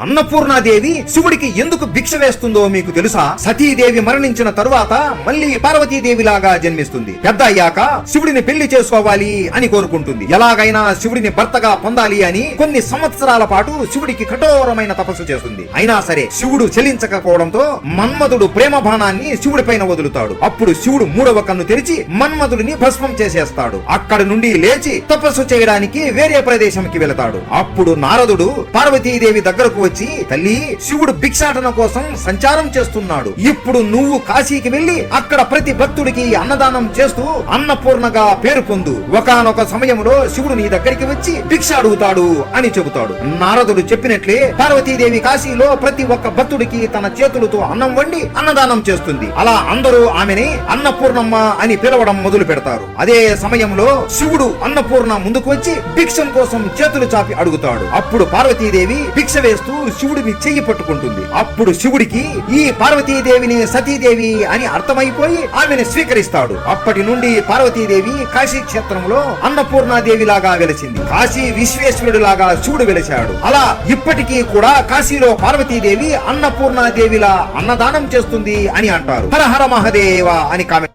అన్నపూర్ణాదేవి శివుడికి ఎందుకు భిక్ష వేస్తుందో మీకు తెలుసా? సతీదేవి మరణించిన తరువాత మళ్ళీ పార్వతీదేవి లాగా జన్మిస్తుంది. పెద్ద అయ్యాక శివుడిని పెళ్ళి చేసుకోవాలి అని కోరుకుంటుంది. ఎలాగైనా శివుడిని భర్తగా పొందాలి అని కొన్ని సంవత్సరాల పాటు శివుడికి కఠోరమైన తపస్సు చేస్తుంది. అయినా సరే శివుడు చెలించకపోవడంతో మన్మధుడు ప్రేమ బాణాన్ని శివుడి పైన వదులుతాడు. అప్పుడు శివుడు మూడవ కన్ను తెరిచి మన్మధుడిని భస్మం చేసేస్తాడు. అక్కడి నుండి లేచి తపస్సు చేయడానికి వేరే ప్రదేశంకి వెళతాడు. అప్పుడు నారదుడు పార్వతీదేవి దగ్గరకు వచ్చి తల్లి శివుడు భిక్షాటన కోసం సంచారం చేస్తున్నాడు. ఇప్పుడు నువ్వు కాశీకి వెళ్ళి అక్కడ ప్రతి భక్తుడికి అన్నదానం చేస్తూ అన్నపూర్ణగా పేరు పొందు. ఒకానొక సమయంలో శివుడు నీ దగ్గరికి వచ్చి భిక్ష అడుగుతాడు అని చెబుతాడు. నారదుడు చెప్పినట్లే పార్వతీదేవి కాశీలో ప్రతి ఒక్క భక్తుడికి తన చేతులతో అన్నం వండి అన్నదానం చేస్తుంది. అలా అందరూ ఆమెని అన్నపూర్ణమ్మ అని పిలవడం మొదలు పెడతారు. అదే సమయంలో శివుడు అన్నపూర్ణ ముందుకు వచ్చి భిక్షం కోసం చేతులు చాపి అడుగుతాడు. అప్పుడు పార్వతీదేవి భిక్ష వేస్తూ శివుడిని చెయ్యి పట్టుకుంటుంది. అప్పుడు శివుడికి ఈ పార్వతీదేవిని సతీదేవి అని అర్థమైపోయి ఆమెను స్వీకరిస్తాడు. అప్పటి నుండి పార్వతీదేవి కాశీ క్షేత్రంలో అన్నపూర్ణాదేవి లాగా వెలిచింది కాశీ విశ్వేశ్వరుడు లాగా శివుడు వెలిచాడు అలా ఇప్పటికీ కూడా కాశీలో పార్వతీదేవి అన్నపూర్ణాదేవిలా అన్నదానం చేస్తుంది అని అంటారు. హర హర మహదేవ అని కామెంట్